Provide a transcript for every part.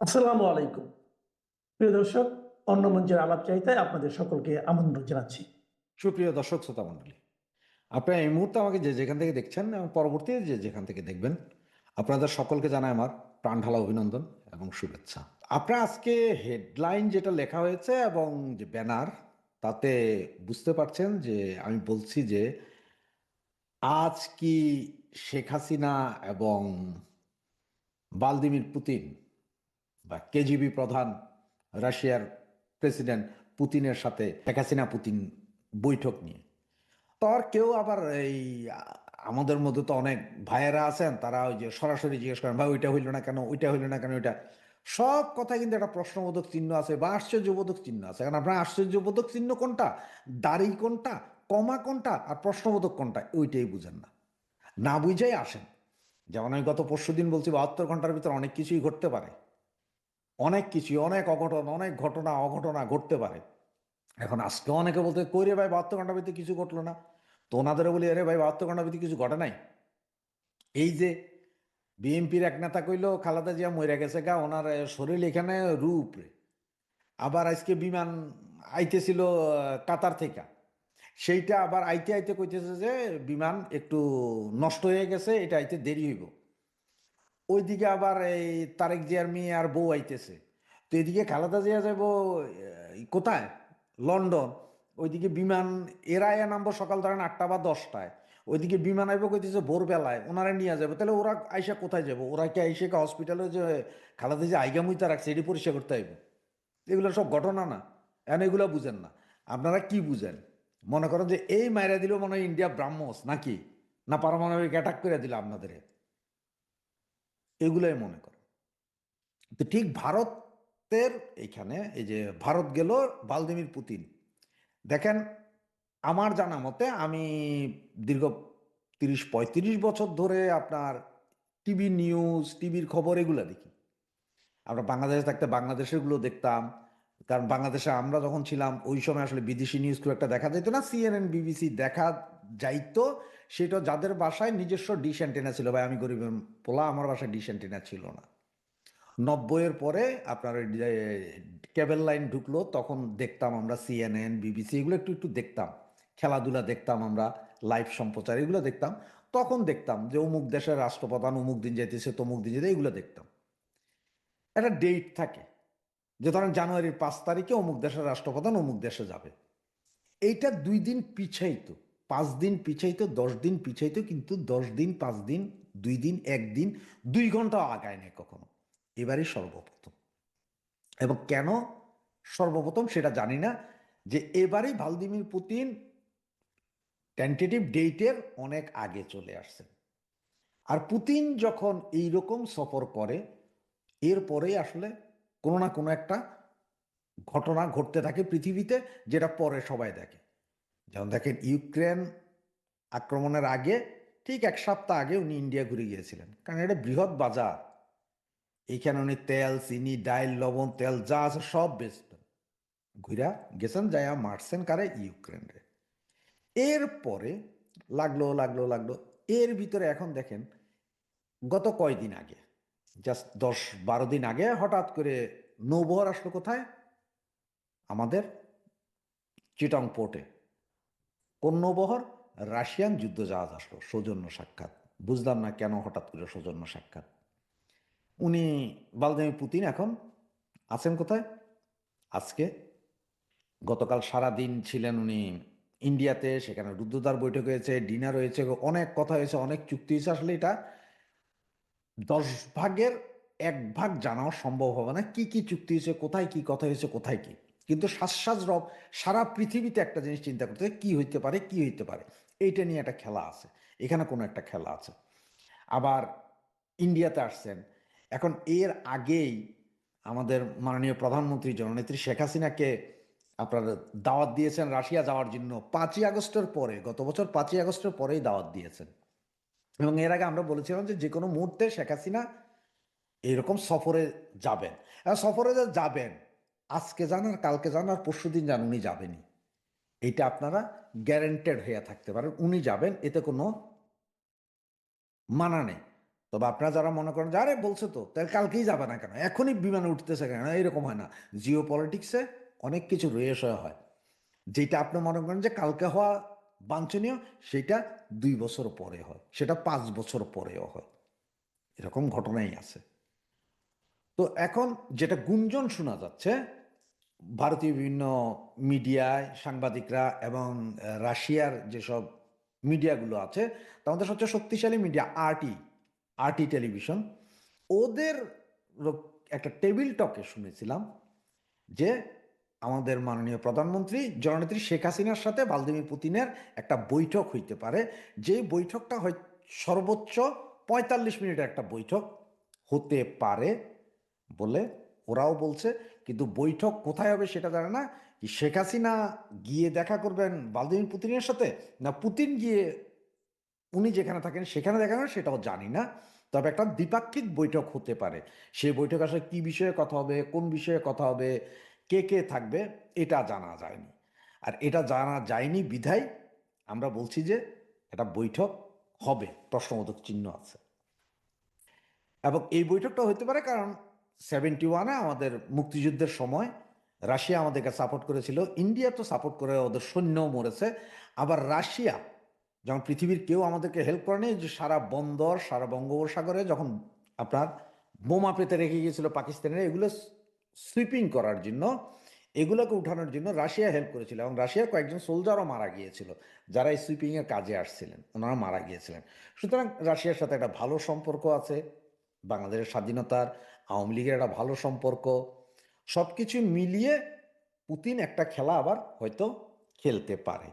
আসসালামু আলাইকুম। প্রিয় দর্শক, অন্য মঞ্চের আলাপ চাইতায় আপনাদের সকলকে আমন্ত্রণ জানাচ্ছি। সুপ্রিয় দর্শক, শ্রোতা মণ্ডলী, আপনারা এই মুহূর্তে আমাকে যে যেখান থেকে দেখছেন এবং পরবর্তী যে যেখান থেকে দেখবেন, আপনাদের সকলকে জানায় আমার প্রাণ ঢালা অভিনন্দন এবং শুভেচ্ছা। আপনারা আজকে হেডলাইন যেটা লেখা হয়েছে এবং যে ব্যানার, তাতে বুঝতে পারছেন যে আমি বলছি যে আজ কি শেখ হাসিনা এবং বালদিমির পুতিন বা কেজিবি প্রধান রাশিয়ার প্রেসিডেন্ট পুতিনের সাথে শেখ হাসিনা পুতিন বৈঠক নিয়ে। তো আর কেউ আবার এই, আমাদের মধ্যে তো অনেক ভাইয়েরা আছেন, তারা ওই যে সরাসরি জিজ্ঞেস করেন, ভাই, ওইটা হইল না কেন? ওইটা হইল না কেন ওইটা সব কথা কিন্তু একটা প্রশ্নবোধক চিহ্ন আছে বা আশ্চর্যবোধক চিহ্ন আছে। কারণ আপনার আশ্চর্যবোধক চিহ্ন কোনটা? দাড়ি কোনটা? কমা কোনটা? আর প্রশ্নবোধক কোনটা? ওইটাই বুঝেন না। না বুঝেই আসেন। যেমন আমি গত পরশু দিন বলছি, বাহাত্তর ঘণ্টার ভিতরে অনেক কিছুই ঘটতে পারে। অনেক কিছুই অনেক অঘটন, অনেক ঘটনা, অঘটনা ঘটতে পারে। এখন আজকে অনেকে বলতে, কই রে ভাই, বাহাত্তর ঘণ্টার ভিতরে কিছু ঘটলো না? তো ওনাদেরও বলি, আরে ভাই, বাহাত্তর ঘণ্টার ভিতরে কিছু ঘটে নাই? এই যে বিএনপির এক নেতা কইলো, খালাদা জিয়া মরে গেছে গা, ওনার শরীর এখানে রূপ রে। আবার আজকে বিমান আইতেছিল কাতার থেকে। সেইটা আবার আইতে আইতে কইতেছে যে, বিমান একটু নষ্ট হয়ে গেছে, এটা আইতে দেরি হইব। ওইদিকে আবার এই তারেক জিয়ার মেয়ে আর বউ আইতেছে। তো এদিকে খালাদা জিয়া যাব কোথায়? লন্ডন। ওইদিকে বিমান, এরা এ নামবো সকাল ধরেন আটটা বা দশটায়। ওইদিকে বিমান আইব কইতেছে ভোরবেলায়, ওনারা নিয়ে যাবে তাহলে ওরা আইসা কোথায় যাব ওরা কি আইসে হসপিটালে যে খালাদা যে আইগা মুইতা রাখছে, এটি পরিষ্কার করতে আইব? এগুলো সব ঘটনা না। এখন এগুলো বুঝেন না? আপনারা কি বুঝেন? মনে করেন যে এই মায়েরা দিল মনে হয় ইন্ডিয়া ব্রাহ্মস নাকি? না পারমাণবিক অ্যাটাক করে দিল আপনাদের এগুলোই মনে করেন তো ঠিক ভারতের এইখানে এই যে ভারত গেল ভালদিমির পুতিন। দেখেন, আমার জানা মতে আমি দীর্ঘ তিরিশ, পঁয়ত্রিশ বছর ধরে আপনার টিভি নিউজ, টিভির খবর এগুলো দেখি। আমরা বাংলাদেশে থাকতে বাংলাদেশেরগুলো দেখতাম। কারণ বাংলাদেশে আমরা যখন ছিলাম, ওই সময় আসলে বিদেশি নিউজ খুব একটা দেখা যেত না। সিএনএন বিবিসি দেখা যাইতো। সেটা যাদের বাসায় নিজস্ব ডিশ অ্যান্টেনা ছিল, ভাই, আমি গরিব পোলা, আমার বাসায় ডিশ অ্যান্টেনা ছিল না। নব্বইয়ের পরে আপনার কেবল লাইন ঢুকলো, তখন দেখতাম আমরা সিএনএন বিবিসি এগুলো একটু একটু দেখতাম। খেলাধুলা দেখতাম আমরা লাইভ সম্প্রচার, এগুলো দেখতাম। তখন দেখতাম যে অমুক দেশের রাষ্ট্রপ্রধান অমুক দিন যেতেছে তমুক দিন যেতে এগুলো দেখতাম। একটা ডেট থাকে যে ধরেন জানুয়ারির পাঁচ তারিখে অমুক দেশের রাষ্ট্রপ্রধান অমুক দেশে যাবে। এইটা দুই দিন পিছাইতো পাঁচ দিন পিছাইতো, দশ দিন পিছাইতো, কিন্তু দশ দিন, পাঁচ দিন, দুই দিন একদিন দুই ঘন্টাও আগায় নেই কখনো। এবারই সর্বপ্রথম। এবং কেন সর্বপ্রথম সেটা জানি না, যে এবারই ভালদিমির পুতিন টেন্টেটিভ ডেটের অনেক আগে চলে আসছেন। আর পুতিন যখন এই রকম সফর করে এরপরেই আসলে কোনো না কোনো একটা ঘটনা ঘটতে থাকে পৃথিবীতে, যেটা পরে সবাই দেখে। যেমন দেখেন ইউক্রেন আক্রমণের আগে ঠিক এক সপ্তাহ আগে উনি ইন্ডিয়া ঘুরে গিয়েছিলেন। কারণ এটা বৃহৎ বাজার। এইখানে উনি তেল, চিনি, ডাইল, লবণ, তেল যা আছে সব বেচবেন ঘুরা গেছেন, যাইয়া মারছেন কারে ইউক্রেনরে। এরপরে লাগল লাগল লাগল। এর ভিতরে এখন দেখেন গত কয়দিন আগে, জাস্ট দশ বারো দিন আগে হঠাৎ করে নৌবহর আসলো কোথায়? আমাদের চিটং পোর্টে। কোন নৌবহর রাশিয়ান যুদ্ধজাহাজ আসলো, সৌজন্য সাক্ষাৎ। বুঝলাম না কেন হঠাৎ করে সৌজন্য সাক্ষাৎ। উনি ভালদিমির পুতিন এখন, আছেন কোথায়? আজকে। গতকাল সারা দিন ছিলেন উনি ইন্ডিয়াতে, সেখানে রুদ্রদ্বার বৈঠক হয়েছে, ডিনার হয়েছে, অনেক কথা হয়েছে, অনেক চুক্তি হয়েছে। আসলে এটা দশ ভাগের এক ভাগ জানাও সম্ভব হবে না। কি কি চুক্তি হয়েছে, কোথায় কি কথা হয়েছে, কোথায় কি? কিন্তু শ্বাস রব, সারা পৃথিবীতে একটা জিনিস চিন্তা করতে কি হইতে পারে, কি হইতে পারে। এইটা নিয়ে একটা খেলা আছে, এখানে কোনো একটা খেলা আছে। আবার ইন্ডিয়াতে আসছেন, এখন এর আগেই আমাদের মাননীয় প্রধানমন্ত্রী জননেত্রী শেখ হাসিনাকে আপনার দাওয়াত দিয়েছেন রাশিয়া যাওয়ার জন্য, পাঁচই আগস্টের পরে, গত বছর পাঁচই আগস্টের পরেই দাওয়াত দিয়েছেন। এবং এর আগে আমরা বলেছিলাম যে যে কোনো মুহূর্তে শেখ হাসিনা এইরকম সফরে যাবেন। সফরে যাবেন আজকে যান আর কালকে যান আর পরশু দিন যান উনি যাবেনই। এটা আপনারা গ্যারেন্টেড হয়ে থাকতে পারেন। উনি যাবেন, এতে কোনো মানা নেই। তবে আপনারা যারা মনে করেন যে, আরে, বলছে তো, তাহলে কালকেই যাবে না কেন? এখনই বিমানে উঠতেছে কেন? এরকম হয় না। জিও পলিটিক্সে অনেক কিছু রয়েছে হয়। যেটা আপনি মনে করেন যে, কালকে হওয়া বাঞ্ছনীয়, সেটা দুই বছর পরে হয়। সেটা পাঁচ বছর পরেও হয়। এরকম ঘটনাই আছে। তো এখন যেটা গুঞ্জন শোনা যাচ্ছে, ভারতীয় বিভিন্ন মিডিয়ায় সাংবাদিকরা এবং রাশিয়ার যেসব মিডিয়াগুলো আছে মধ্যে সবচেয়ে শক্তিশালী মিডিয়া আরটি আরটি টেলিভিশন। ওদের একটা টেবিল টকে শুনেছিলাম যে আমাদের মাননীয় প্রধানমন্ত্রী জননেত্রী শেখ হাসিনার সাথে ভ্লাদিমির পুতিনের একটা বৈঠক হইতে পারে। যে বৈঠকটা হয় সর্বোচ্চ পঁয়তাল্লিশ মিনিটের একটা বৈঠক হতে পারে। বলে ওরাও বলছে, কিন্তু বৈঠক কোথায় হবে সেটা জানে না। কি শেখ হাসিনা গিয়ে দেখা করবেন ভ্লাদিমির পুতিনের সাথে, না পুতিন গিয়ে উনি যেখানে থাকেন সেখানে দেখা করবেন সেটাও জানি না। তবে একটা দ্বিপাক্ষিক বৈঠক হতে পারে। সেই বৈঠক আসলে কি বিষয়ে কথা হবে, কোন বিষয়ে কথা হবে, কে কে থাকবে, এটা জানা যায়নি। আর এটা জানা যায়নি বিধায় আমরা বলছি যে এটা বৈঠক হবে, প্রশ্নবোধক চিহ্ন আছে। এবং এই বৈঠকটা হতে পারে কারণ সেভেন্টি ওয়ানে আমাদের মুক্তিযুদ্ধের সময় রাশিয়া আমাদেরকে সাপোর্ট করেছিল। ইন্ডিয়া তো সাপোর্ট করে, ওদের সৈন্য মরেছে। আবার রাশিয়া, যখন পৃথিবীর কেউ আমাদেরকে হেল্প করেনি যে সারা বন্দর, সারা বঙ্গোপসাগরে যখন আপনার বোমা পেতে রেখে গিয়েছিল পাকিস্তানের, এগুলো সুইপিং করার জন্য, এগুলোকে উঠানোর জন্য রাশিয়া হেল্প করেছিল। এবং রাশিয়ার কয়েকজন সোলজারও মারা গিয়েছিল, যারা এই সুইপিংয়ের কাজে আসছিলেন, ওনারা মারা গিয়েছিলেন। সুতরাং রাশিয়ার সাথে একটা ভালো সম্পর্ক আছে, বাংলাদেশের স্বাধীনতার আওয়ামী লীগের একটা ভালো সম্পর্ক। সব কিছু মিলিয়ে পুতিন একটা খেলা আবার হয়তো খেলতে পারে।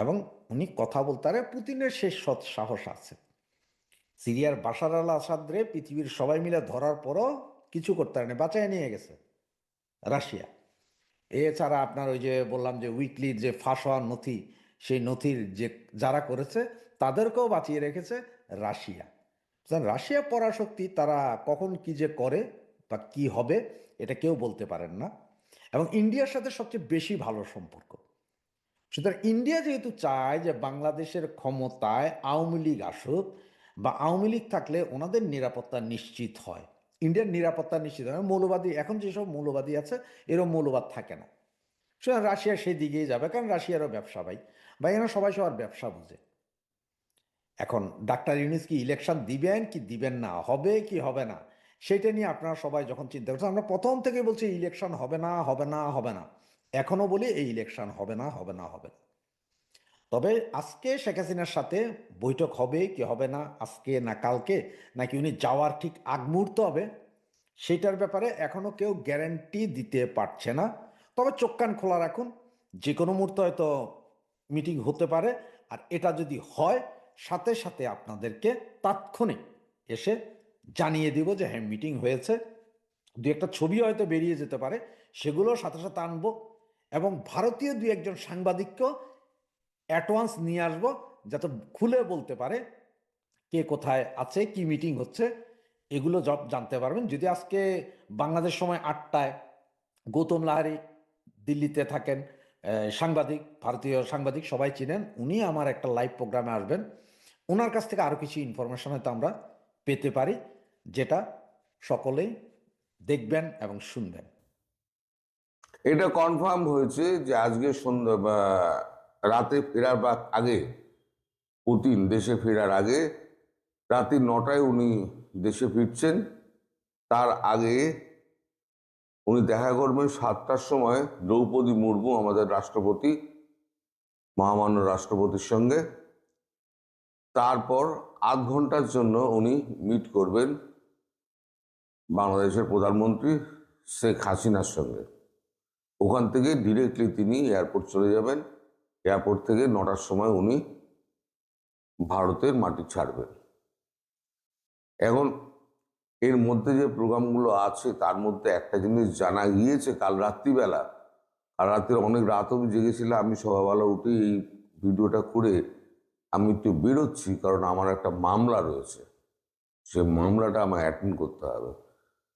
এবং উনি কথা বলতে পারে, পুতিনের শেষ সৎ সাহস আছে। সিরিয়ার বাশার আল আসাদরে পৃথিবীর সবাই মিলে ধরার পরও কিছু করতে পারেনি, বাঁচায় নিয়ে গেছে রাশিয়া। এছাড়া আপনার ওই যে বললাম যে উইকলির যে ফাঁস হওয়ার নথি, সেই নথির যে যারা করেছে, তাদেরকেও বাঁচিয়ে রেখেছে রাশিয়া। রাশিয়া পরাশক্তি তারা কখন কি যে করে বা কি হবে, এটা কেউ বলতে পারেন না। এবং ইন্ডিয়ার সাথে সবচেয়ে বেশি ভালো সম্পর্ক। সুতরাং ইন্ডিয়া যেহেতু চায় যে বাংলাদেশের ক্ষমতায় আওয়ামী লীগ আসুক বা আওয়ামী লীগ থাকলে ওনাদের নিরাপত্তা নিশ্চিত হয়। ইন্ডিয়ার নিরাপত্তা নিশ্চিত হয়। মৌলবাদী, এখন যেসব মৌলবাদী আছে এরকম মৌলবাদ থাকে না। সুতরাং রাশিয়া সেই দিকেই যাবে, কারণ রাশিয়ারও ব্যবসা ভাই। বা এরা সবাই সবার ব্যবসা বুঝে। এখন ডাক্তার ইউনিস কি ইলেকশন দিবেন কি দিবেন না? হবে কি হবে না? সেটা নিয়ে আপনারা সবাই যখন চিন্তা করছেন, আমরা প্রথম থেকে বলছি ইলেকশন হবে না হবে না হবে না। এখনও বলি এই ইলেকশন হবে না হবে না হবে না। তবে আজকে শেখ হাসিনার সাথে বৈঠক হবে কি হবে না, আজকে না কালকে, নাকি উনি যাওয়ার ঠিক আগ মুহূর্ত হবে সেটার ব্যাপারে এখনও কেউ গ্যারান্টি দিতে পারছে না। তবে চোখ কান খোলা রাখুন যে কোনো মুহূর্তে হয়তো মিটিং হতে পারে, আর এটা যদি হয় সাথে সাথে আপনাদেরকে তাৎক্ষণিক এসে জানিয়ে দিব যে হ্যাঁ মিটিং হয়েছে। দু একটা ছবি হয়তো বেরিয়ে যেতে পারে সেগুলো সাথে সাথে আনব এবং ভারতীয় দু একজন সাংবাদিককেও অ্যাডভান্স নিয়ে আসব যাতে খুলে বলতে পারে কে কোথায় আছে, কি মিটিং হচ্ছে, এগুলো জব জানতে পারবেন। যদি আজকে বাংলাদেশ সময় আটটায় গৌতম লাহারি দিল্লিতে থাকেন সাংবাদিক, ভারতীয় সাংবাদিক সবাই চিনেন, উনি আমার একটা লাইভ প্রোগ্রামে আসবেন। ওনার কাছ থেকে আরও কিছু ইনফরমেশন হয়তো আমরা পেতে পারি, যেটা সকলেই দেখবেন এবং শুনবেন। এটা কনফার্ম হয়েছে যে আজকে সন্ধ্যা বা রাতে ফেরার বা আগে, পুতিন দেশে ফেরার আগে, রাতে নটায় উনি দেশে ফিরছেন। তার আগে উনি দেখা করবেন সাতটার সময় দ্রৌপদী মুর্মু, আমাদের রাষ্ট্রপতি, মহামান্য রাষ্ট্রপতির সঙ্গে। তারপর আধ ঘণ্টার জন্য উনি মিট করবেন বাংলাদেশের প্রধানমন্ত্রী শেখ হাসিনার সঙ্গে। ওখান থেকে ডিরেক্টলি তিনি এয়ারপোর্ট চলে যাবেন। এয়ারপোর্ট থেকে নটার সময় উনি ভারতের মাটি ছাড়বেন। এখন এর মধ্যে যে প্রোগ্রামগুলো আছে, তার মধ্যে একটা জিনিস জানা গিয়েছে কাল রাত্রিবেলা। আর রাত্রে অনেক রাত অবধি জেগেছিলাম আমি সকালবেলা উঠে এই ভিডিওটা করে আমি একটু বেরোচ্ছি, কারণ আমার একটা মামলা রয়েছে। সে মামলাটা আমায় অ্যাটেন্ড করতে হবে।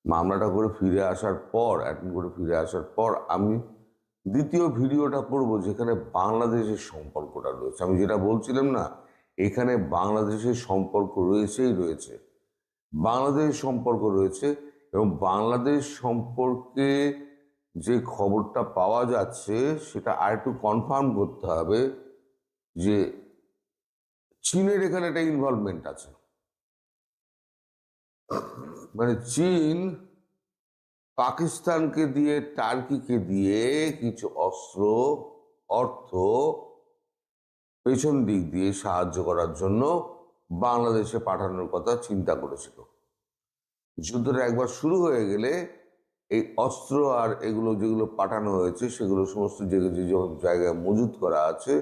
মামলাটা করে ফিরে আসার পর অ্যাটেন্ড করে ফিরে আসার পর আমি দ্বিতীয় ভিডিওটা করব যেখানে বাংলাদেশের সম্পর্কটা রয়েছে। আমি যেটা বলছিলাম না, এখানে বাংলাদেশের সম্পর্ক রয়েছেই রয়েছে। বাংলাদেশ সম্পর্ক রয়েছে এবং বাংলাদেশ সম্পর্কে যে খবরটা পাওয়া যাচ্ছে, সেটা আর একটু কনফার্ম করতে হবে যে চীনের এখানে একটা ইনভলভমেন্ট আছে। মানে চীন পাকিস্তানকে দিয়ে, টার্কিকে দিয়ে কিছু অস্ত্র, অর্থ পেছন দিক দিয়ে সাহায্য করার জন্য বাংলাদেশে পাঠানোর কথা চিন্তা করেছিল। যুদ্ধটা একবার শুরু হয়ে গেলে এই অস্ত্র আর এগুলো যেগুলো পাঠানো হয়েছে, সেগুলো সমস্ত যে জায়গায় মজুত করা আছে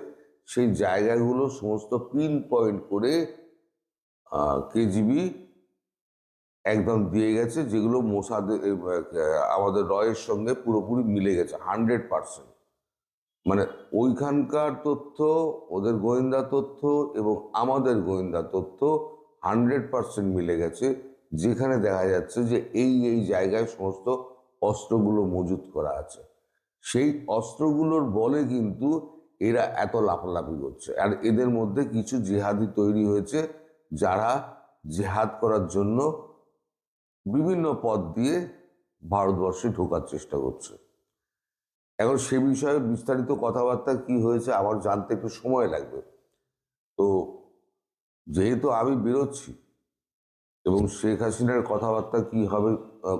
সেই জায়গাগুলো সমস্ত পিন পয়েন্ট করে কেজিবি একদম দিয়ে গেছে, যেগুলো মোসাদের আমাদের রয়ের সঙ্গে পুরোপুরি মিলে গেছে হান্ড্রেড পার্সেন্ট মানে ওইখানকার তথ্য, ওদের গোয়েন্দা তথ্য এবং আমাদের গোয়েন্দা তথ্য হান্ড্রেড পার্সেন্ট মিলে গেছে, যেখানে দেখা যাচ্ছে যে এই এই জায়গায় সমস্ত অস্ত্রগুলো মজুত করা আছে। সেই অস্ত্রগুলোর বলে কিন্তু এরা এত লাফালাফি করছে। আর এদের মধ্যে কিছু জেহাদি তৈরি হয়েছে, যারা জেহাদ করার জন্য বিভিন্ন পথ দিয়ে ভারতবর্ষে ঢোকার চেষ্টা করছে। এখন সে বিষয়ে বিস্তারিত কথাবার্তা কি হয়েছে আমার জানতে একটু সময় লাগবে। তো যেহেতু আমি বেরোচ্ছি, এবং শেখ হাসিনার কথাবার্তা কি হবে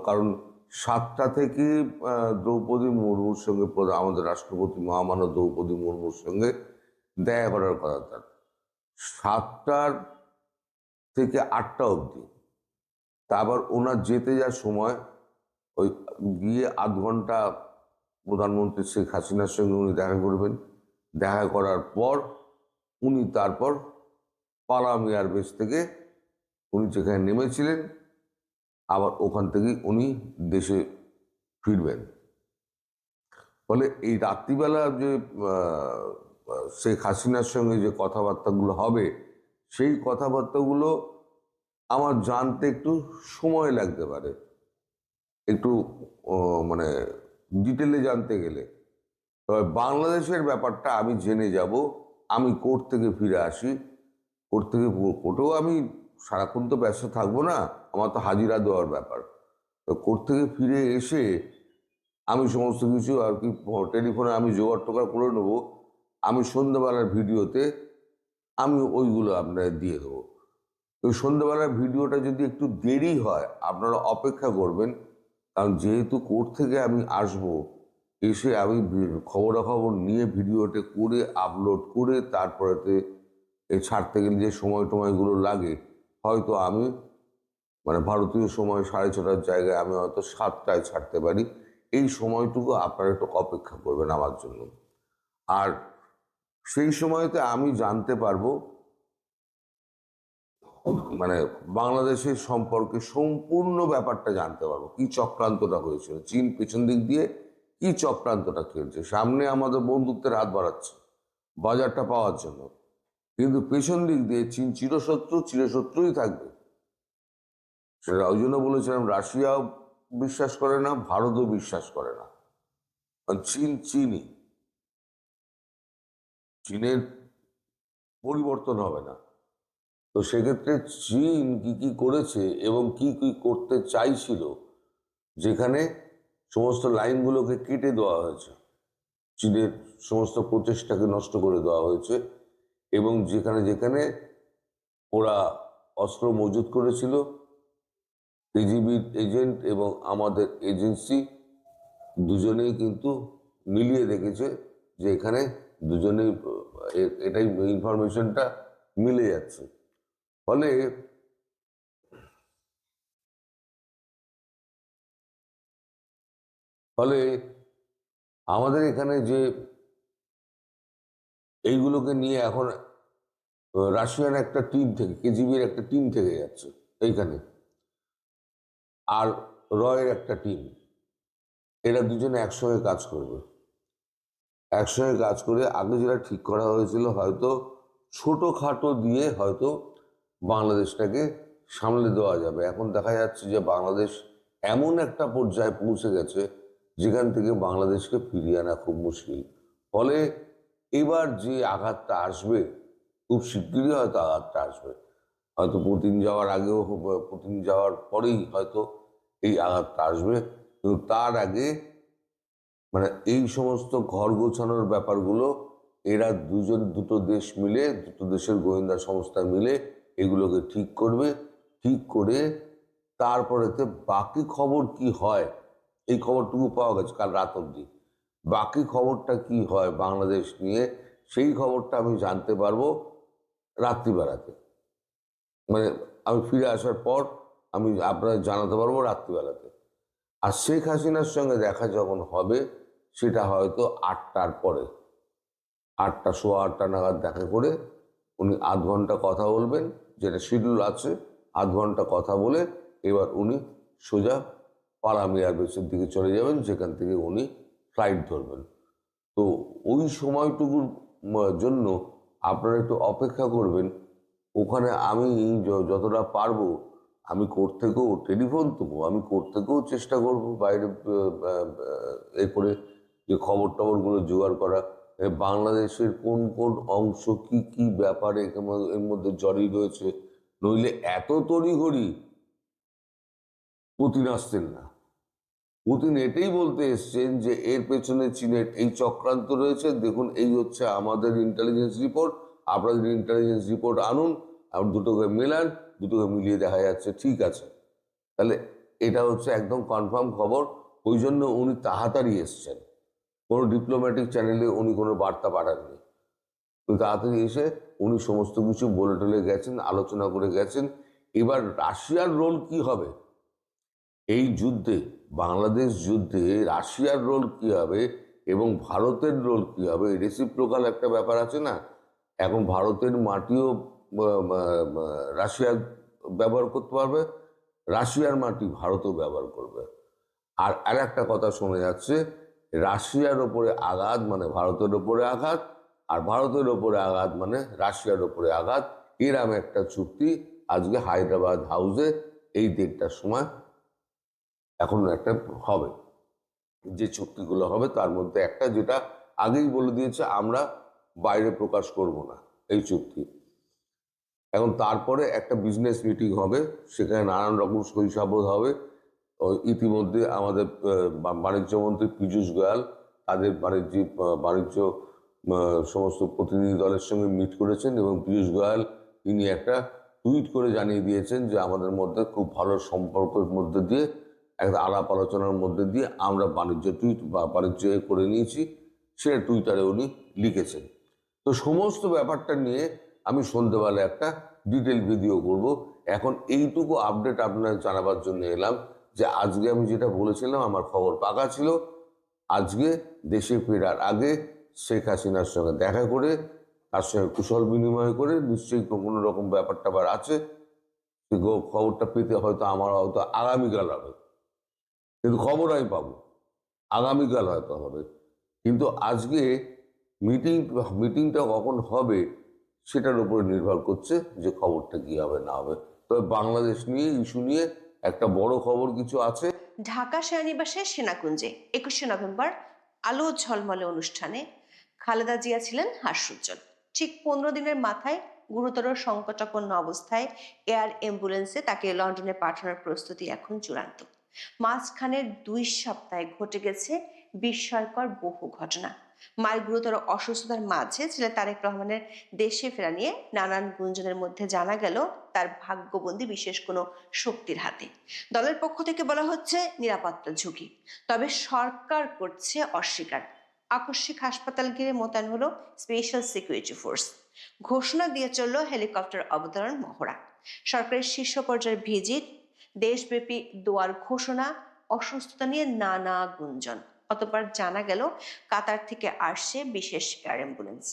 কারণ সাতটা থেকে দ্রৌপদী মুর্মুর সঙ্গে আমাদের রাষ্ট্রপতি মহামানব দ্রৌপদী মুর্মুর সঙ্গে দেখা করার কথা তার। সাতটার থেকে আটটা অবধি। তারপর ওনার যেতে যার সময় ওই গিয়ে আধ ঘণ্টা প্রধানমন্ত্রী শেখ হাসিনার সঙ্গে উনি দেখা করবেন। দেখা করার পর উনি তারপর পালাম এয়ারবেস থেকে উনি যেখানে নেমেছিলেন আবার ওখান থেকেই উনি দেশে ফিরবেন। ফলে এই রাত্রিবেলা যে শেখ হাসিনার সঙ্গে যে কথাবার্তাগুলো হবে, সেই কথাবার্তাগুলো আমার জানতে একটু সময় লাগতে পারে। একটু মানে ডিটেলে জানতে গেলে। তবে বাংলাদেশের ব্যাপারটা আমি জেনে যাব, আমি কোর্ট থেকে ফিরে আসি। কোর্ট থেকে কোর্টেও আমি সারাক্ষণ তো ব্যস্ত থাকব না, আমার তো হাজিরা দেওয়ার ব্যাপার। তো কোর্ট থেকে ফিরে এসে আমি সমস্ত কিছু আর কি টেলিফোনে আমি জোগাড় টোগাড় করে নেব, আমি সন্ধ্যাবেলার ভিডিওতে আমি ওইগুলো আপনাদের দিয়ে দেবো। তো সন্ধ্যাবেলার ভিডিওটা যদি একটু দেরি হয়, আপনারা অপেক্ষা করবেন, কারণ যেহেতু কোর্ট থেকে আমি আসব, এসে আমি খবরাখবর নিয়ে ভিডিওটা করে, আপলোড করে, তারপরেতে ছাড়তে গেলে যে সময় টময়গুলো লাগে হয়তো আমি মানে ভারতীয় সময় সাড়ে ছটার জায়গায় আমি হয়তো সাতটায় ছাড়তে পারি। এই সময়টুকু আপনারা একটু অপেক্ষা করবেন আমার জন্য। আর সেই সময়তে আমি জানতে পারব মানে বাংলাদেশের সম্পর্কে সম্পূর্ণ ব্যাপারটা জানতে পারব। কি চক্রান্তটা হয়েছিল? চীন পেছন দিক দিয়ে কি চক্রান্তটা খেলছে? সামনে আমাদের বন্ধুত্বের হাত বাড়াচ্ছে, বাজারটা পাওয়ার জন্য। কিন্তু পেছন দিক দিয়ে চীন চিরশত্রু, চিরশত্রুই থাকবে। সেটা ওই জন্য বলেছিলাম রাশিয়াও বিশ্বাস করে না, ভারতও বিশ্বাস করে না। চীন চীনই। চীনের পরিবর্তন হবে না। তো সেক্ষেত্রে চীন কি কি করেছে এবং কি কি করতে চাইছিল, যেখানে সমস্ত লাইনগুলোকে কেটে দেওয়া হয়েছে। চীনের সমস্ত প্রচেষ্টাকে নষ্ট করে দেওয়া হয়েছে। এবং যেখানে যেখানে ওরা অস্ত্র মজুত করেছিল কেজিবির এজেন্ট এবং আমাদের এজেন্সি দুজনেই কিন্তু মিলিয়ে দেখেছে যে এখানে দুজনেই এটাই ইনফরমেশনটা মিলে যাচ্ছে। ফলে ফলে আমাদের এখানে যে এইগুলোকে নিয়ে এখন রাশিয়ান একটা টিম থেকে, কেজিবির একটা টিম থেকে যাচ্ছে এইখানে। আর রয়ের একটা টিম এরা দুজনে একসঙ্গে কাজ করবে। একসঙ্গে কাজ করে আগে যেটা ঠিক করা হয়েছিল হয়তো ছোটোখাটো দিয়ে হয়তো বাংলাদেশটাকে সামলে দেওয়া যাবে। এখন দেখা যাচ্ছে যে বাংলাদেশ এমন একটা পর্যায়ে পৌঁছে গেছে যেখান থেকে বাংলাদেশকে ফিরিয়ে আনা খুব মুশকিল। ফলে এবার যে আঘাতটা আসবে খুব শিগগিরই হয়তো আঘাতটা আসবে। হয়তো পুতিন যাওয়ার আগেও পুতিন যাওয়ার পরেই হয়তো এই আঘাতটা আসবে। কিন্তু তার আগে মানে এই সমস্ত ঘর গোছানোর ব্যাপারগুলো, এরা দুজন, দুটো দেশ মিলে, দুটো দেশের গোয়েন্দা সংস্থা মিলে এগুলোকে ঠিক করবে। ঠিক করে তারপরেতে বাকি খবর কি হয়, এই খবরটুকু পাওয়া গেছে কাল রাত অবধি। বাকি খবরটা কি হয় বাংলাদেশ নিয়ে, সেই খবরটা আমি জানতে পারব। রাত্রিবেলাতে মানে আমি ফিরে আসার পর আমি আপনাদের জানাতে পারব রাত্রিবেলাতে আর শেখ হাসিনার সঙ্গে দেখা যখন হবে, সেটা হয়তো আটটার পরে। আটটা, সোয়া আটটা নাগাদ দেখা করে উনি আধ ঘণ্টা কথা বলবেন, যেটা শিডিউল আছে, আধ ঘণ্টা কথা বলে এবার উনি সোজা পালামি এয়ারবেসের দিকে চলে যাবেন, যেখান থেকে উনি ফ্লাইট ধরবেন। তো ওই সময়টুকুর জন্য আপনারা একটু অপেক্ষা করবেন। ওখানে আমি যতটা পারব, আমি কোর্ট থেকেও টেলিফোন তো আমি কোর্ট থেকেও চেষ্টা করব বাইরে এ করে যে খবর টবরগুলো জোগাড় করা। বাংলাদেশের কোন কোন অংশ কি কি ব্যাপারে এর মধ্যে- এর মধ্যে জড়িয়ে রয়েছে? নইলে এত তড়িঘড়ি পুতিন আসতেন না। পুতিন এটাই বলতে এসছেন যে এর পেছনে চীনের এই চক্রান্ত রয়েছে। দেখুন, এই হচ্ছে আমাদের ইন্টেলিজেন্স রিপোর্ট আপনাদের ইন্টেলিজেন্স রিপোর্ট আনুন, আর দুটোকে মেলান, দুটোকে মিলিয়ে দেখা যাচ্ছে, ঠিক আছে। তাহলে এটা হচ্ছে একদম কনফার্ম খবর। ওই জন্য উনি তাড়াতাড়ি এসছেন। কোনো ডিপ্লোম্যাটিক চ্যানেলে উনি কোনো বার্তা পাঠাননি। উনি তাড়াতাড়ি এসে উনি সমস্ত কিছু বলে টলে গেছেন, আলোচনা করে গেছেন। এবার রাশিয়ার রোল কি হবে? এই যুদ্ধে, বাংলাদেশ যুদ্ধে রাশিয়ার রোল কি হবে এবং ভারতের রোল কি হবে? রেসিপ্রোকাল একটা ব্যাপার আছে না? এখন ভারতের মাটিও রাশিয়া ব্যবহার করতে পারবে, রাশিয়ার মাটি ভারতও ব্যবহার করবে। আর আর একটা কথা শোনা যাচ্ছে, রাশিয়ার ওপরে আঘাত মানে ভারতের ওপরে আঘাত, আর ভারতের ওপরে আঘাত মানে রাশিয়ার ওপরে আঘাত এরম একটা চুক্তি আজকে হায়দ্রাবাদ হাউসে এই দেড়টার সময় এখন একটা হবে, যে চুক্তিগুলো হবে তার মধ্যে একটা যেটা আগেই বলে দিয়েছে, আমরা বাইরে প্রকাশ করব না এই চুক্তি। এখন তারপরে একটা বিজনেস মিটিং হবে, সেখানে নানান রকম শৈশাবোধ হবে। ইতিমধ্যে আমাদের বাণিজ্য মন্ত্রী পীযূষ গোয়াল তাদের বাণিজ্যিক বাণিজ্য সমস্ত প্রতিনিধি দলের সঙ্গে মিট করেছেন এবং পীযূষ গোয়াল তিনি একটা টুইট করে জানিয়ে দিয়েছেন যে আমাদের মধ্যে খুব ভালো সম্পর্কের মধ্যে দিয়ে একটা আলাপ আলোচনার মধ্যে দিয়ে আমরা বাণিজ্য টুইট বা বাণিজ্য করে নিয়েছি সেটা টুইটারে উনি লিখেছেন। তো সমস্ত ব্যাপারটা নিয়ে আমি সন্ধ্যেবেলা একটা ডিটেল ভিডিও করব। এখন এইটুকু আপডেট আপনার জানাবার জন্য এলাম যে আজকে আমি যেটা বলেছিলাম, আমার খবর পাকা ছিল। আজকে দেশে ফেরার আগে শেখ হাসিনার সঙ্গে দেখা করে, তার সঙ্গে কুশল বিনিময় করে নিশ্চয়ই কোনো রকম ব্যাপারটা আবার আছে। খবরটা পেতে হয়তো আমার হয়তো আগামীকাল হবে। কিন্তু খবর আমি পাবো। আগামীকাল হয়তো হবে। কিন্তু আজকে মিটিং, মিটিংটা কখন হবে সেটার উপরে নির্ভর করছে যে খবরটা কি হবে, না হবে। তবে বাংলাদেশ নিয়ে, ইস্যু নিয়ে একটা বড় খবর কিছু আছে। ঢাকা সেনানিবাসে সেনাকুঞ্জে একুশে নভেম্বর আলো ঝলমলে অনুষ্ঠানে খালেদা জিয়া ছিলেন হাস্যোজ্জ্বল। ঠিক পনেরো দিনের মাথায় গুরুতর সংকটাপন্ন অবস্থায় এয়ার অ্যাম্বুলেন্সে তাকে লন্ডনে পাঠানোর প্রস্তুতি এখন চূড়ান্ত। মাঝখানের দুই সপ্তাহে ঘটে গেছে বিস্ময়কর বহু ঘটনা। মায়ের গুরুতর অসুস্থতার মাঝে ছেলে তারেক রহমানের দেশে ফেরা নিয়ে নানান গুঞ্জনের মধ্যে জানা গেল তার ভাগ্যবন্দি বিশেষ কোনো শক্তির হাতে। দলের পক্ষ থেকে বলা হচ্ছে নিরাপত্তা ঝুঁকি। তবে সরকার করছে অস্বীকার। আকস্মিক হাসপাতাল ঘিরে মোতায়েন হলো স্পেশাল সিকিউরিটি ফোর্স। ঘোষণা দিয়ে চলল হেলিকপ্টার অবতরণ মহড়া। সরকারের শীর্ষ পর্যায়ের ভিজিট দেশব্যাপী দোয়ার ঘোষণা, অসুস্থতা নিয়ে নানা গুঞ্জন। অতপর জানা গেল, কাতার থেকে আসছে বিশেষ এয়ার অ্যাম্বুলেন্স।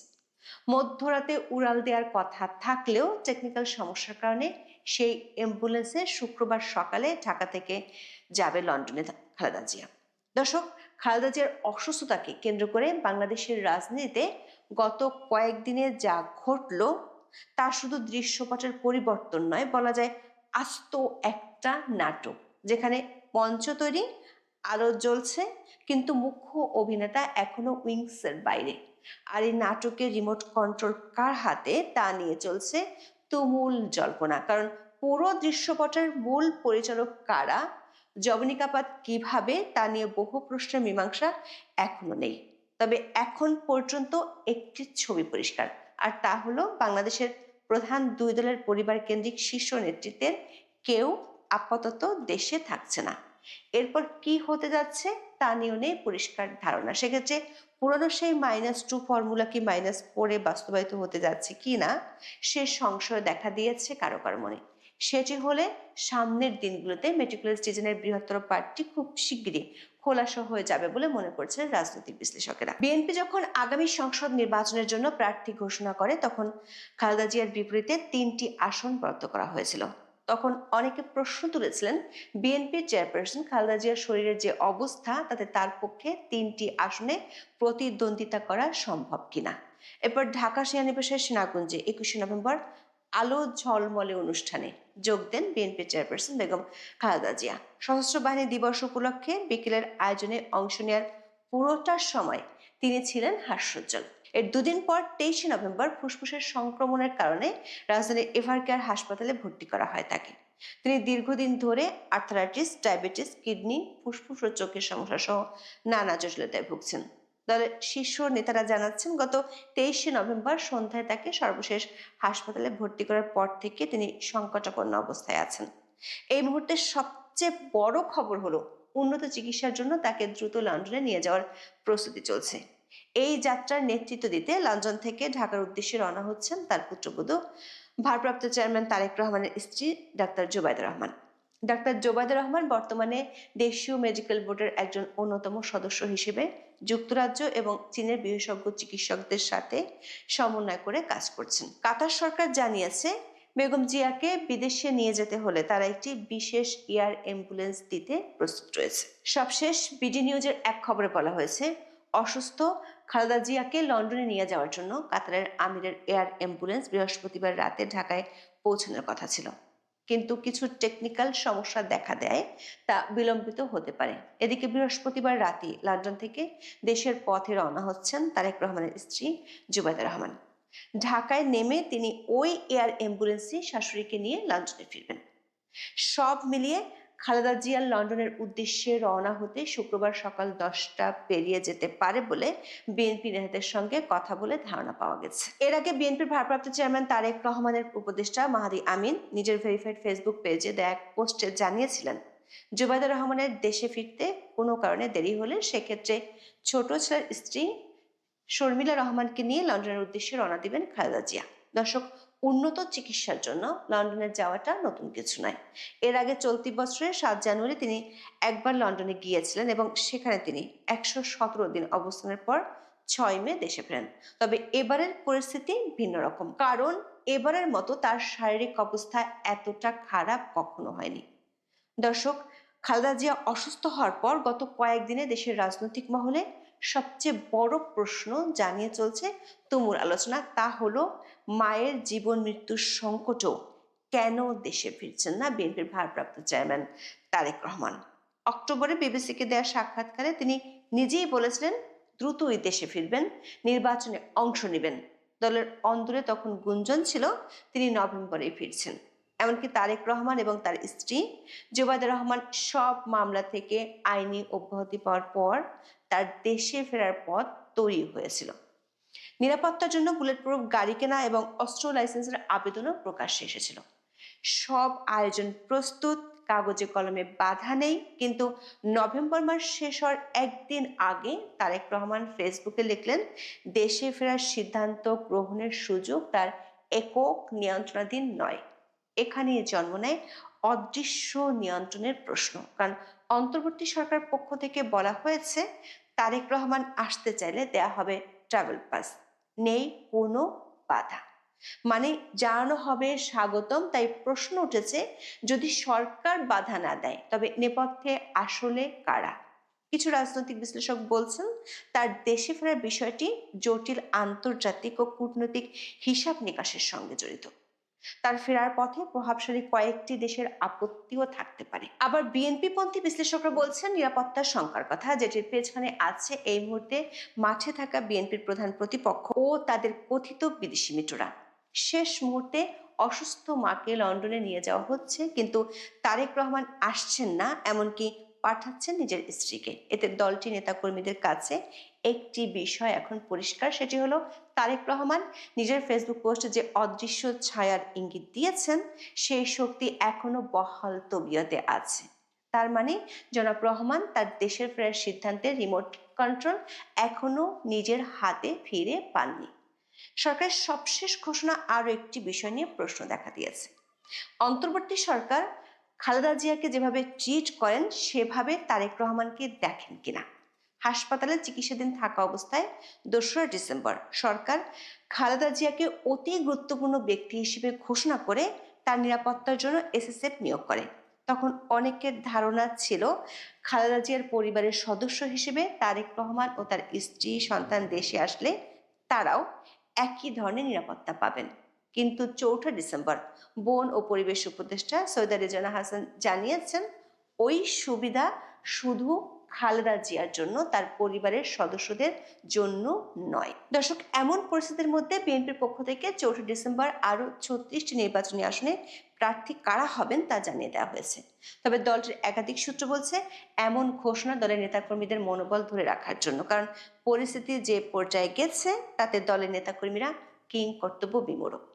মধ্যরাতে উড়াল দেওয়ার কথা থাকলেও টেকনিক্যাল সমস্যার কারণে সেই অ্যাম্বুলেন্সে শুক্রবার সকালে ঢাকা থেকে যাবে লন্ডনে খালেদা জিয়া। দর্শক, খালেদা জিয়ার অসুস্থতাকে কেন্দ্র করে বাংলাদেশের রাজনীতিতে গত কয়েকদিনে যা ঘটল, তা শুধু দৃশ্যপটের পরিবর্তন নয়, বলা যায় আস্ত একটা নাটক, যেখানে মঞ্চ তৈরি, আলো জ্বলছে, কিন্তু মুখ্য অভিনেতা এখনও উইংসের বাইরে। আর এই নাটকের রিমোট কন্ট্রোল কার হাতে তা নিয়ে চলছে তুমুল জল্পনা। কারণ পুরো দৃশ্যপটের মূল পরিচালক কারা জবনিকাপাত কীভাবে তা নিয়ে বহু প্রশ্নের মীমাংসা এখনও নেই। তবে এখন পর্যন্ত একটি ছবি পরিষ্কার। আর তা হলো বাংলাদেশের প্রধান দুই দলের পরিবার কেন্দ্রিক শীর্ষ নেতৃত্বের কেউ আপাতত দেশে থাকছে না। এরপর কি হতে যাচ্ছে তা নিয়েও নেই পরিষ্কার ধারণা। সেক্ষেত্রে পুরনো সেই মাইনাস টু ফর্মুলা কি মাইনাস ফোরে বাস্তবায়িত হতে যাচ্ছে কি না, সে সংশয় দেখা দিয়েছে কারও কারও মনে। সেটি হলে সামনের দিনগুলোতে মেট্রিকুলার সিজনের বৃহত্তর পার্টি খুব শিগগিরই খোলাসা হয়ে যাবে বলে মনে করছেন রাজনৈতিক বিশ্লেষকেরা। বিএনপি যখন আগামী সংসদ নির্বাচনের জন্য প্রার্থী ঘোষণা করে, তখন খালেদা জিয়ার বিপরীতে তিনটি আসন বরাদ্দ করা হয়েছিল। তখন অনেকে প্রশ্ন তুলেছিলেন, বিএনপি চেয়ারপারসন খালেদা জিয়ার শরীরের যে অবস্থা, তাতে তার পক্ষে তিনটি আসনে প্রতিদ্বন্দ্বিতা করা সম্ভব কিনা? এরপর ঢাকা সেনানিবাসের সেনাকুঞ্জে একুশে নভেম্বর আলো ঝলমলে অনুষ্ঠানে যোগ দেন বিএনপি চেয়ারপারসন বেগম খালেদা জিয়া। সশস্ত্র বাহিনী দিবস উপলক্ষে বিকেলের আয়োজনে অংশ নেওয়ার পুরোটার সময় তিনি ছিলেন হাস্যোজ্জ্বল। এর দুদিন পর তেইশে নভেম্বর ফুসফুসের সংক্রমণের কারণে রাজধানীর এভারকেয়ার হাসপাতালে ভর্তি করা হয় তাকে। তিনি দীর্ঘদিন ধরে আর্থারাইটিস, ডায়াবেটিস, কিডনি, ফুসফুস ও চোখের সমস্যা সহ নানা জটিলতায় ভুগছেন। দলের শীর্ষ নেতারা জানাচ্ছেন, গত তেইশে নভেম্বর সন্ধ্যায় তাকে সর্বশেষ হাসপাতালে ভর্তি করার পর থেকে তিনি সংকটাপন্ন অবস্থায় আছেন। এই মুহূর্তে সবচেয়ে বড় খবর হলো, উন্নত চিকিৎসার জন্য তাকে দ্রুত লন্ডনে নিয়ে যাওয়ার প্রস্তুতি চলছে। এই যাত্রার নেতৃত্ব দিতে লন্ডন থেকে ঢাকার উদ্দেশ্যে রওনা হচ্ছেন তার পুত্রবধূ। ভারপ্রাপ্ত চেয়ারম্যান তারেক রহমানের স্ত্রী ডাক্তার জুবাইদা রহমান। ডাক্তার জোবায়দা রহমান বর্তমানে দেশীয় মেডিকেল বোর্ডের একজন অন্যতম সদস্য হিসেবে যুক্তরাজ্য এবং চীনের বিশেষজ্ঞ চিকিৎসকদের সাথে সমন্বয় করে কাজ করছেন। কাতার সরকার জানিয়েছে, বেগম জিয়াকে বিদেশে নিয়ে যেতে হলে তারা একটি বিশেষ এয়ার অ্যাম্বুলেন্স দিতে প্রস্তুত রয়েছে। সবশেষ বিডি নিউজের এক খবরে বলা হয়েছে, অসুস্থ খালেদা জিয়াকে লন্ডনে নিয়ে যাওয়ার জন্য কাতারের আমিরের এয়ার অ্যাম্বুলেন্স বৃহস্পতিবার রাতে ঢাকায় পৌঁছানোর কথা ছিল। কিন্তু কিছু টেকনিক্যাল সমস্যা দেখা দেয় তা বিলম্বিত হতে পারে। এদিকে বৃহস্পতিবার রাতে লন্ডন থেকে দেশের পথে রওনা হচ্ছেন তারেক রহমানের স্ত্রী জুবাইদা রহমান। ঢাকায় নেমে তিনি ওই এয়ার অ্যাম্বুলেন্সে শাশুড়িকে নিয়ে লন্ডনে ফিরবেন। সব মিলিয়ে খালেদা জিয়ার লন্ডনের উদ্দেশ্যে রওনা হতে শুক্রবার সকাল দশটা পেরিয়ে যেতে পারে বলে বিএনপি নেতাদের সঙ্গে কথা বলে ধারণা পাওয়া গেছে। এর আগে বিএনপির ভারপ্রাপ্ত চেয়ারম্যান তারেক রহমানের উপদেষ্টা মাহাদি আমিন নিজের ভেরিফাইড ফেসবুক পেজে দেয়া এক পোস্টে জানিয়েছিলেন, জুবাইদা রহমানের দেশে ফিরতে কোনো কারণে দেরি হলে সেক্ষেত্রে ছোট ছেলের স্ত্রী শর্মিলা রহমানকে নিয়ে লন্ডনের উদ্দেশ্যে রওনা দিবেন খালেদা জিয়া। দর্শক উন্নত চিকিৎসার জন্য লন্ডনে যাওয়াটা নতুন কিছু নয়। এর আগে চলতি বছরের সাত জানুয়ারি তিনি একবার লন্ডনে গিয়েছিলেন এবং সেখানে তিনি একশো সতেরো দিন অবস্থানের পর ছয় মে দেশে ফেরেন। তবে এবারের পরিস্থিতি ভিন্ন রকম। কারণ এবারের মতো তার শারীরিক অবস্থা এতটা খারাপ কখনো হয়নি। দর্শক খালেদা জিয়া অসুস্থ হওয়ার পর গত কয়েকদিনে দেশের রাজনৈতিক মহলে সবচেয়ে বড় প্রশ্ন জানিয়ে চলছে তুমুর আলোচনা। তা হলো, মায়ের জীবন মৃত্যুর সংকটও কেন দেশে ফিরছেন না বিএনপির ভারপ্রাপ্ত চেয়ারম্যান তারেক রহমান? অক্টোবরে বিবিসিকে দেওয়া সাক্ষাৎকারে তিনি নিজেই বলেছিলেন, দ্রুতই দেশে ফিরবেন, নির্বাচনে অংশ নেবেন। দলের অন্দরে তখন গুঞ্জন ছিল, তিনি নভেম্বরে ফিরছেন। এমনকি তারেক রহমান এবং তার স্ত্রী জুবাইদা রহমান সব মামলা থেকে আইনি অব্যাহতি পাওয়ার পর তার দেশে ফেরার পথ তৈরি হয়েছিল। নিরাপত্তার জন্য বুলেট প্রুফ গাড়ি কেনা এবং অস্ত্র লাইসেন্সের আবেদনও প্রকাশ্যে এসেছিল। সব আয়োজন প্রস্তুত, কাগজে কলমে বাধা নেই, কিন্তু নভেম্বর মাস শেষ হওয়ার একদিন আগে তারেক রহমান ফেসবুকে লিখলেন, দেশে ফেরার সিদ্ধান্ত গ্রহণের সুযোগ তার একক নিয়ন্ত্রণাধীন নয়। এখানেই জন্ম নেয় অদৃশ্য নিয়ন্ত্রণের প্রশ্ন। কারণ অন্তর্বর্তী সরকার পক্ষ থেকে বলা হয়েছে, তারেক রহমান আসতে চাইলে দেয়া হবে ট্রাভেল পাস নেই কোনো বাধা। মানে জানানো হবে স্বাগতম, তাই প্রশ্ন উঠেছে যদি সরকার বাধা না দেয়, তবে নেপথ্যে আসলে কারা? কিছু রাজনৈতিক বিশ্লেষক বলছেন, তার দেশে ফেরার বিষয়টি জটিল আন্তর্জাতিক ও কূটনৈতিক হিসাব নিকাশের সঙ্গে জড়িত। তার ফেরার পথে প্রভাবশালী কয়েকটি দেশের আপত্তিও থাকতে পারে। আবার বিএনপি পন্থী বিশ্লেষকরা বলছেন, নিরাপত্তার শঙ্কার কথা যেটির পেছনে আছে এই মুহূর্তে মাঠে থাকা বিএনপির প্রধান প্রতিপক্ষ ও তাদের কথিত বিদেশি মিত্ররা। শেষ মুহূর্তে অসুস্থ মাকে লন্ডনে নিয়ে যাওয়া হচ্ছে, কিন্তু তারেক রহমান আসছেন না, এমনকি পাঠাচ্ছেন নিজের স্ত্রীকে। এতে দলটি নেতাকর্মীদের কাছে একটি বিষয় এখন পরিষ্কার, সেটি হলো তারেক রহমান নিজের ফেসবুক পোস্টে যে অদৃশ্য ছায়ার ইঙ্গিত দিয়েছেন, সেই শক্তি এখনও বহাল তবিয়তে আছে। তার মানে জনাব রহমান তার দেশের ফেরার সিদ্ধান্তের রিমোট কন্ট্রোল এখনও নিজের হাতে ফিরে পাননি। সরকারের সবশেষ ঘোষণা আরও একটি বিষয় নিয়ে প্রশ্ন দেখা দিয়েছে। অন্তর্বর্তী সরকার খালেদা জিয়াকে যেভাবে ট্রিট করেন, সেভাবে তারেক রহমানকে দেখেন কিনা? হাসপাতালে চিকিৎসাধীন থাকা অবস্থায় দোসরা ডিসেম্বর সরকার খালেদা জিয়াকে অতি গুরুত্বপূর্ণ ব্যক্তি হিসেবে ঘোষণা করে তার নিরাপত্তার জন্য এসএসএফ নিয়োগ করে। তখন অনেকের ধারণা ছিল খালেদা জিয়ার পরিবারের সদস্য হিসেবে তারেক রহমান ও তার স্ত্রী সন্তান দেশে আসলে তারাও একই ধরনের নিরাপত্তা পাবেন। কিন্তু চৌঠা ডিসেম্বর বন ও পরিবেশ উপদেষ্টা সৈয়দা রেজানা হাসান জানিয়েছেন, ওই সুবিধা শুধু খালেদা জিয়ার জন্য তার পরিবারের সদস্যদের জন্য নয়। দর্শক, এমন পরিস্থিতির মধ্যে বিএনপির পক্ষ থেকে চৌঠা ডিসেম্বর আরও ছত্রিশটি নির্বাচনী আসনে প্রার্থী কারা হবেন তা জানিয়ে দেওয়া হয়েছে। তবে দলটির একাধিক সূত্র বলছে, এমন ঘোষণা দলের নেতাকর্মীদের মনোবল ধরে রাখার জন্য, কারণ পরিস্থিতি যে পর্যায়ে গেছে, তাতে দলের নেতাকর্মীরা কিং কর্তব্য বিমূঢ়।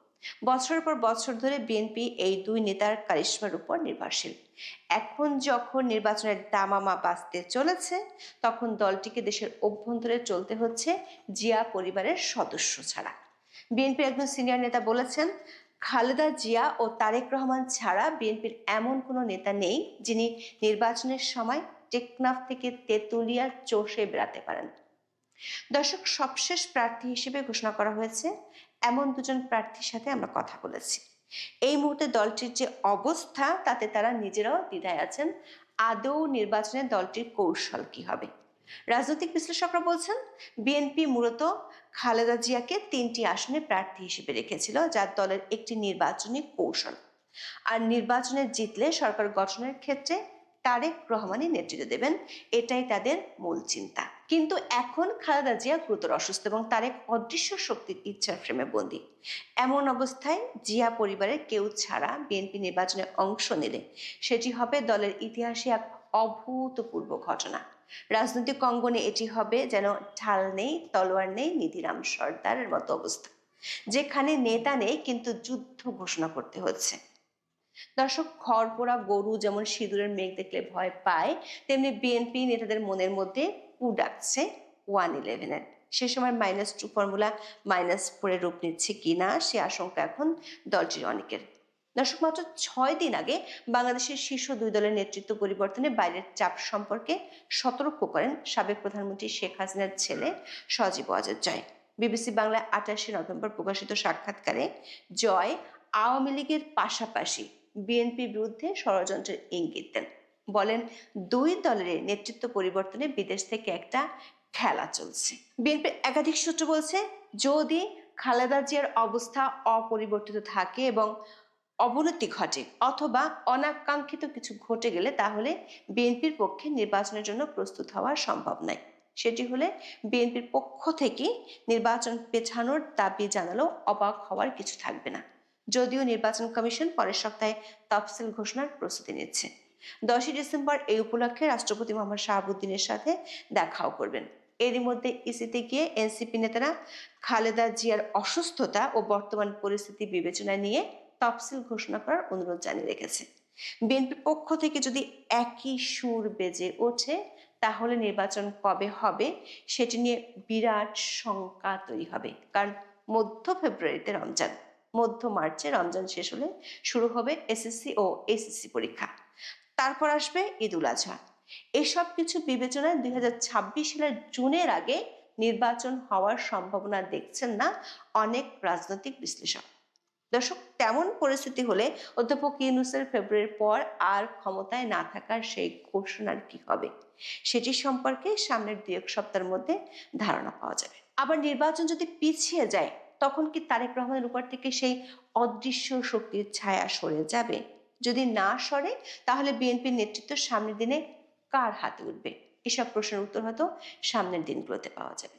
বছরের পর বছর ধরে বিএনপি এই দুই নেতার কারিশ্মার উপর নির্ভরশীল। এখন যখন নির্বাচনের দামামা বাঁচতে চলেছে, তখন দলটিকে দেশের অভ্যন্তরে চলতে হচ্ছে জিয়া পরিবারের সদস্য ছাড়া। বিএনপির একজন সিনিয়র নেতা বলেছেন, খালেদা জিয়া ও তারেক রহমান ছাড়া বিএনপির এমন কোনো নেতা নেই যিনি নির্বাচনের সময় টেকনাফ থেকে তেঁতুলিয়া চষে বেড়াতে পারেন। দর্শক, সবশেষ প্রার্থী হিসেবে ঘোষণা করা হয়েছে এমন দুজন প্রার্থীর সাথে আমরা কথা বলেছি। এই মুহূর্তে দলটির যে অবস্থা, তাতে তারা নিজেরাও দ্বিধায় আছেন। আদৌ নির্বাচনে দলটির কৌশল কি হবে? রাজনৈতিক বিশ্লেষকরা বলছেন, বিএনপি মূলত খালেদা জিয়াকে তিনটি আসনে প্রার্থী হিসেবে রেখেছিল, যার দলের একটি নির্বাচনী কৌশল। আর নির্বাচনে জিতলে সরকার গঠনের ক্ষেত্রে তারেক রহমানই নেতৃত্ব দেবেন, এটাই তাদের মূল চিন্তা। কিন্তু এখন খালেদা জিয়া গুরুতর অসুস্থ এবং তার এক অদৃশ্য শক্তির ইচ্ছার ফ্রেমে বন্দী। এমন অবস্থায় জিয়া পরিবারের কেউ ছাড়া বিএনপি নির্বাচনে অংশ নিলে সেটি হবে দলের ইতিহাসে এক অভূতপূর্ব ঘটনা। রাজনৈতিক অঙ্গনে এটি হবে যেন ঢাল নেই, তলোয়ার নেই, নিধিরাম সর্দারের মতো অবস্থা, যেখানে নেতা নেই কিন্তু যুদ্ধ ঘোষণা করতে হচ্ছে। দর্শক খড়পোড়া গরু যেমন সিঁদুরের মেঘ দেখলে ভয় পায়, তেমনি বিএনপি নেতাদের মনের মধ্যে কু ডাকছে ওয়ান ইলেভেনের সে সময় মাইনাস টু ফর্মুলা মাইনাস ফোরে রূপ নিচ্ছে কিনা সে আশঙ্কা এখন দলটির অনেকের। দর্শক, মাত্র ছয় দিন আগে বাংলাদেশের শীর্ষ দুই দলের নেতৃত্ব পরিবর্তনে বাইরের চাপ সম্পর্কে সতর্ক করেন সাবেক প্রধানমন্ত্রী শেখ হাসিনার ছেলে সজীব ওয়াজেদ জয় বিবিসি বাংলায় আঠাশে নভেম্বর প্রকাশিত সাক্ষাৎকারে জয় আওয়ামী লীগের পাশাপাশি বিএনপি বিরুদ্ধে ষড়যন্ত্রের ইঙ্গিত দেন। বলেন, দুই দলের নেতৃত্ব পরিবর্তনে বিদেশ থেকে একটা খেলা চলছে। বিএনপির একাধিক সূত্র বলছে, যদি খালেদা জিয়ার অবস্থা অপরিবর্তিত থাকে এবং অবনতি ঘটে অথবা অনাকাঙ্ক্ষিত কিছু ঘটে গেলে তাহলে বিএনপির পক্ষে নির্বাচনের জন্য প্রস্তুত হওয়া সম্ভব নয়। সেটি হলে বিএনপির পক্ষ থেকে নির্বাচন পেছানোর দাবি জানালেও অবাক হওয়ার কিছু থাকবে না। যদিও নির্বাচন কমিশন পরের সপ্তাহে তফসিল ঘোষণার প্রস্তুতি নিচ্ছে। দশই ডিসেম্বর এই উপলক্ষে রাষ্ট্রপতি মোহাম্মদ শাহাবুদ্দিনের সাথে দেখাও করবেন। এরই মধ্যে ইসিতে গিয়ে এনসিপি নেতারা খালেদা জিয়ার অসুস্থতা ও বর্তমান পরিস্থিতি বিবেচনা নিয়ে তফসিল ঘোষণা করার অনুরোধ জানিয়ে রেখেছে। বিএনপির পক্ষ থেকে যদি একই সুর বেজে ওঠে, তাহলে নির্বাচন কবে হবে সেটি নিয়ে বিরাট শঙ্কা তৈরি হবে। কারণ মধ্য ফেব্রুয়ারিতে রমজান, মধ্য মার্চে রমজান শেষ হলে শুরু হবে এসএসসি ও এসএসসি পরীক্ষা। তারপর আসবে ঈদ উল আজহা। এসব কিছু বিবেচনায় দুই সালের জুনের আগে নির্বাচন হওয়ার সম্ভাবনা দেখছেন না অনেক রাজনৈতিক বিশ্লেষক। দর্শক, তেমন পরিস্থিতি হলে অধ্যাপক ইউনুসের ফেব্রুয়ারির পর আর ক্ষমতায় না থাকার সেই ঘোষণার কি হবে? সেটি সম্পর্কে সামনের দুই এক সপ্তাহের মধ্যে ধারণা পাওয়া যাবে। আবার নির্বাচন যদি পিছিয়ে যায়, তখন কি তারেক রহমানের উপর থেকে সেই অদৃশ্য শক্তির ছায়া সরে যাবে? যদি না সরে, তাহলে বিএনপির নেতৃত্ব সামনের দিনে কার হাতে উঠবে? এসব প্রশ্নের উত্তর হয়তো সামনের দিনগুলোতে পাওয়া যাবে।